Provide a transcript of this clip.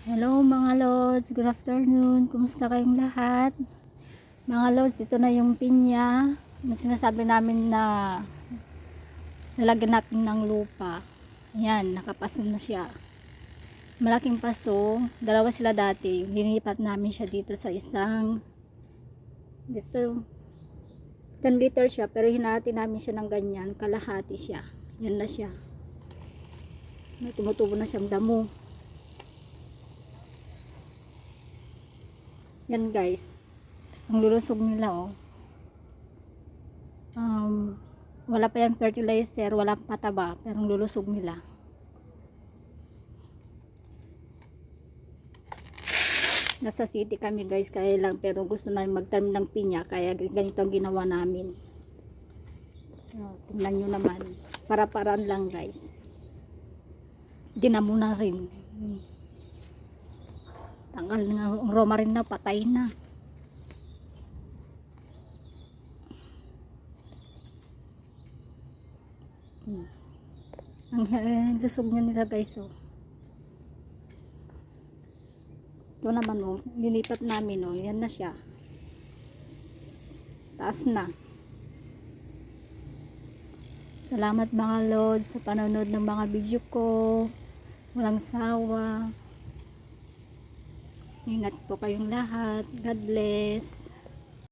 Hello mga Lods, good afternoon. Kumusta kayong lahat? Mga Lods, ito na yung pinya. Yung sinasabi namin na nalagyan natin ng lupa. Ayan, nakapaso na siya. Malaking paso. Dalawa sila dati. Linipat namin siya dito sa isang dito 10 liter siya pero hinati namin siya ng ganyan. Kalahati siya. Yan na siya. May tumutubo na siyang damo. Yan guys. Ang lulusog nila oh. Um, wala pa yan fertilizer, wala pa pataba, pero ang lulusog nila. Nasa city kami guys, kaya lang, pero gusto namin magtanim ng pinya, kaya ganito ang ginawa namin. Oh, tingnan nyo naman. Para-paraan lang guys. Ginamo na rin. Tanggal na ang Roma rin na, patay na. Hmm. Ang ang lusog niya nila guys oh. Ito naman oh, linipat namin oh, yan na siya. Taas na. Salamat mga lods sa panonood ng mga video ko. Walang sawa. Ingat po kayong lahat. God bless.